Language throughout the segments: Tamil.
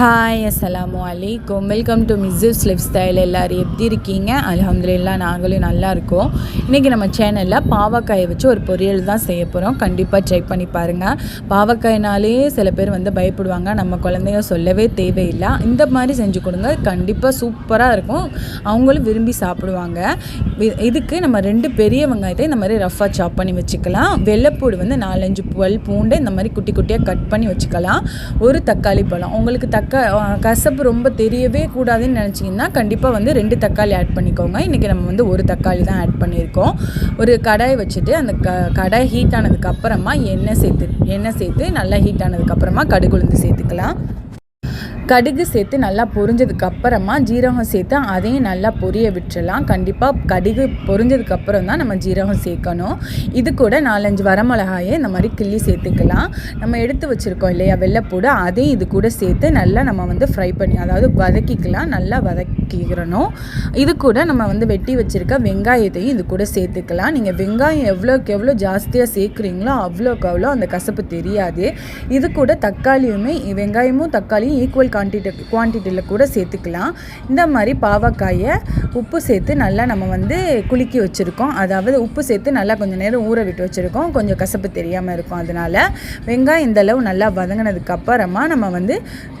ஹாய் அஸ்ஸலாமு அலைக்கும் welcome to Mrs life style எல்லோரும் எப்படி இருக்கீங்க? அலமதுல்லா நாங்களும் நல்லா இருக்கோம். இன்றைக்கி நம்ம சேனலில் பாவக்காயை வச்சு ஒரு பொரியல் தான் செய்ய போகிறோம் கண்டிப்பாக ட்ரை பண்ணி பாருங்கள் பாவக்காயினாலே சில பேர் வந்து பயப்படுவாங்க. நம்ம குழந்தைங்க சொல்லவே தேவையில்லை. இந்த மாதிரி செஞ்சு கொடுங்க. கண்டிப்பாக சூப்பராக இருக்கும். அவங்களும் விரும்பி சாப்பிடுவாங்க. இதுக்கு நம்ம ரெண்டு பெரிய வெங்காயத்தை இந்த மாதிரி ரஃப்பாக சாப் பண்ணி வச்சுக்கலாம். வெள்ளைப்பூடு வந்து நாலஞ்சு பல் பூண்டு இந்த மாதிரி குட்டி குட்டியாக கட் பண்ணி வச்சுக்கலாம். ஒரு தக்காளி பழம். உங்களுக்கு தக்காளி க கசப்பு ரொம்ப தெரியவே கூடாதுன்னு நினச்சிங்கன்னா கண்டிப்பாக வந்து ரெண்டு தக்காளி ஆட் பண்ணிக்கோங்க. இன்றைக்கி நம்ம வந்து ஒரு தக்காளி தான் ஆட் பண்ணியிருக்கோம். ஒரு கடாய் வச்சுட்டு அந்த க கடாய் ஹீட் ஆனதுக்கப்புறமா எண்ணெய் சேர்த்து எண்ணெய் சேர்த்து நல்லா ஹீட் ஆனதுக்கப்புறமா கடுகுழுந்து சேர்த்துக்கலாம். கடுகு சேர்த்து நல்லா பொரிஞ்சதுக்கு அப்புறமா ஜீரகம் சேர்த்து அதையும் நல்லா பொரிய விட்டுறலாம். கண்டிப்பாக கடுகு பொரிஞ்சதுக்கு அப்புறம் தான் நம்ம ஜீரகம் சேர்க்கணும். இது கூட நாலஞ்சு வரமிளகாயை இந்த மாதிரி கிள்ளி சேர்த்துக்கலாம். நம்ம எடுத்து வச்சுருக்கோம் இல்லையா வெள்ளைப்பூடு அதையும் இது கூட சேர்த்து நல்லா நம்ம வந்து ஃப்ரை பண்ணி அதாவது வதக்கிக்கலாம் நல்லா வதக்கிக்கிறணும் இது கூட நம்ம வந்து வெட்டி வச்சுருக்க வெங்காயத்தையும் இது கூட சேர்த்துக்கலாம். நீங்கள் வெங்காயம் எவ்வளோக்கு எவ்வளோ ஜாஸ்தியாக சேர்க்குறீங்களோ அவ்வளோக்கு அவ்வளோ அந்த கசப்பு தெரியாது. இது கூட தக்காளியுமே வெங்காயமும் தக்காளியும் ஈக்குவல் குவான்டிட்டி குவான்டிட்டியில் கூட சேர்த்துக்கலாம். இந்த மாதிரி பாவக்காயை உப்பு சேர்த்து நல்லா நம்ம வந்து குலுக்கி வச்சுருக்கோம். அதாவது உப்பு சேர்த்து நல்லா கொஞ்சம் நேரம் ஊற விட்டு வச்சுருக்கோம். கொஞ்சம் கசப்பு தெரியாமல் இருக்கும் அதனால். வெங்காயம் இந்த அளவு நல்லா வதங்கினதுக்கு அப்புறமா நம்ம வந்து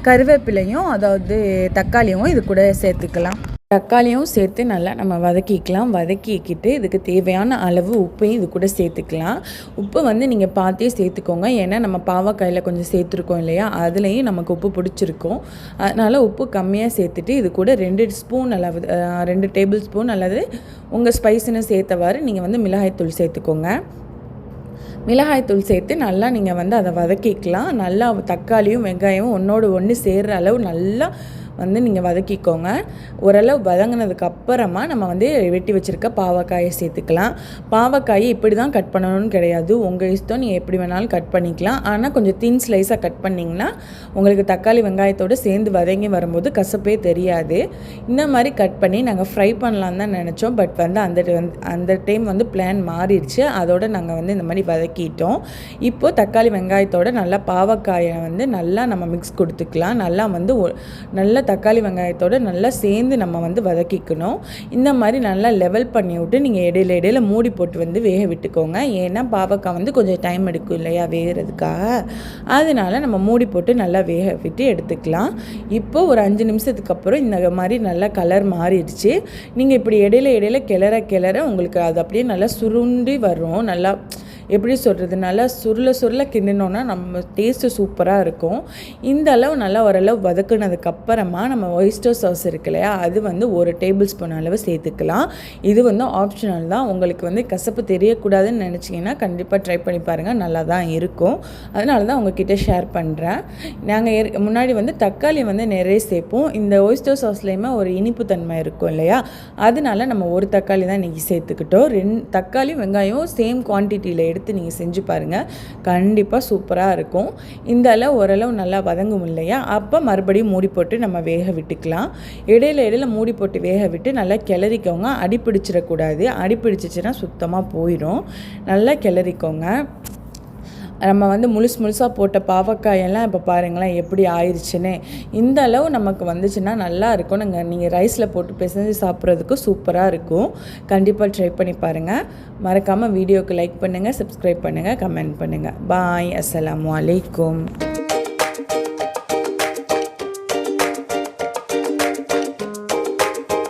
கருவேப்பிலையும் அதாவது தக்காளியும் இது கூட சேர்த்துக்கலாம். தக்காளியும் சேர்த்து நல்லா நம்ம வதக்கிக்கலாம். வதக்கிக்கிட்டு இதுக்கு தேவையான அளவு உப்பையும் இது கூட சேர்த்துக்கலாம். உப்பு வந்து நீங்கள் பார்த்தே சேர்த்துக்கோங்க. ஏன்னா நம்ம பாவக்காயில் கொஞ்சம் சேர்த்துருக்கோம் இல்லையா? அதுலேயும் நமக்கு உப்பு பிடிச்சிருக்கும். அதனால் உப்பு கம்மியாக சேர்த்துட்டு இது கூட ரெண்டு ஸ்பூன் அளவு ரெண்டு டேபிள் ஸ்பூன் அல்லது உங்கள் ஸ்பைஸுன்னு சேர்த்தவாறு நீங்கள் வந்து மிளகாய்த்தூள் சேர்த்துக்கோங்க. மிளகாய்த்தூள் சேர்த்து நல்லா நீங்கள் வந்து அதை வதக்கிக்கலாம். நல்லா தக்காளியும் வெங்காயமும் ஒன்றோடு ஒன்று சேர்கிற அளவு நல்லா வந்து நீங்கள் வதக்கிக்கோங்க. ஓரளவு வதங்கினதுக்கு அப்புறமா நம்ம வந்து வெட்டி வச்சுருக்க பாவக்காயை சேர்த்துக்கலாம். பாவக்காயை இப்படி தான் கட் பண்ணணும்னு கிடையாது. உங்கள் இஷ்டம் நீங்கள் எப்படி வேணாலும் கட் பண்ணிக்கலாம். ஆனால் கொஞ்சம் தின் ஸ்லைஸாக கட் பண்ணிங்கன்னா உங்களுக்கு தக்காளி வெங்காயத்தோடு சேர்ந்து வதங்கி வரும்போது கசப்பே தெரியாது. இந்த மாதிரி கட் பண்ணி நாங்கள் ஃப்ரை பண்ணலாம் தான் நினச்சோம். பட் வந்து அந்த அந்த டைம் வந்து பிளான் மாறிடுச்சு. அதோட நாங்கள் வந்து இந்த மாதிரி வதக்கிட்டோம். இப்போது தக்காளி வெங்காயத்தோட நல்லா பாவக்காயை வந்து நல்லா நம்ம மிக்ஸ் கொடுத்துக்கலாம். நல்லா வந்து நல்லா தக்காளி வெங்காயத்தோடு நல்லா சேர்ந்து நம்ம வந்து வதக்கிக்கணும். இந்த மாதிரி நல்லா லெவல் பண்ணி விட்டு நீங்கள் இடையில இடையில மூடி போட்டு வந்து வேக விட்டுக்கோங்க. ஏன்னா பாவக்காய் வந்து கொஞ்சம் டைம் எடுக்கும் இல்லையா வேகிறதுக்காக. அதனால நம்ம மூடி போட்டு நல்லா வேக விட்டு எடுத்துக்கலாம். இப்போ ஒரு அஞ்சு நிமிஷத்துக்கு அப்புறம் இந்த மாதிரி நல்லா கலர் மாறிடுச்சு. நீங்கள் இப்படி இடையில இடையில கிளற கிளற உங்களுக்கு அது அப்படியே நல்லா சுருண்டி வரும். நல்லா எப்படி சொல்கிறது நல்லா சுருள சுருள கிண்டினோன்னா நம்ம டேஸ்ட்டு சூப்பராக இருக்கும். இந்த அளவு நல்லா ஓரளவு வதக்குனதுக்கப்புறமா நம்ம ஒயிஸ்டர் சாஸ் இருக்கு இல்லையா அது வந்து ஒரு டேபிள் ஸ்பூன் அளவு சேர்த்துக்கலாம். இது வந்து ஆப்ஷனல் தான். உங்களுக்கு வந்து கசப்பு தெரியக்கூடாதுன்னு நினச்சிங்கன்னா கண்டிப்பாக ட்ரை பண்ணி பாருங்கள் நல்லா தான் இருக்கும். அதனால தான் உங்ககிட்ட ஷேர் பண்ணுறேன் நாங்கள் முன்னாடி வந்து தக்காளி வந்து நிறைய சேர்ப்போம். இந்த ஒயிஸ்டர் சாஸ்லேயுமே ஒரு இனிப்பு தன்மை இருக்கும் இல்லையா அதனால நம்ம ஒரு தக்காளி தான் இன்றைக்கி சேர்த்துக்கிட்டோம். ரெண்டு தக்காளி வெங்காயம் சேம் குவான்டிட்டியில் எடுத்து எடுத்து நீங்கள் செஞ்சு பாருங்கள் கண்டிப்பாக சூப்பராக இருக்கும். இந்த அளவு ஓரளவு நல்லா வதங்கும் இல்லையா? அப்போ மறுபடியும் மூடி போட்டு நம்ம வேக விட்டுக்கலாம். இடையில இடையில மூடி போட்டு வேக விட்டு நல்லா கிளறிக்கோங்க. அடி பிடிச்சிடக்கூடாது. அடி பிடிச்சிச்சின்னா சுத்தமாக போயிடும் நல்லா கிளறிக்கோங்க. நம்ம வந்து முழுசு முழுசாக போட்ட பாவக்காயெல்லாம் இப்போ பாருங்களேன் எப்படி ஆயிடுச்சுன்னு இந்த அளவு நமக்கு வந்துச்சுன்னா நல்லா இருக்கும் நாங்கள் நீங்கள் ரைஸில் போட்டு பிசைஞ்சு சாப்பிட்றதுக்கு சூப்பராக இருக்கும். கண்டிப்பாக ட்ரை பண்ணி பாருங்கள் மறக்காமல் வீடியோக்கு லைக் பண்ணுங்கள் சப்ஸ்கிரைப் பண்ணுங்கள் கமெண்ட் பண்ணுங்கள் பாய் அஸ்ஸலாமு அலைக்கும்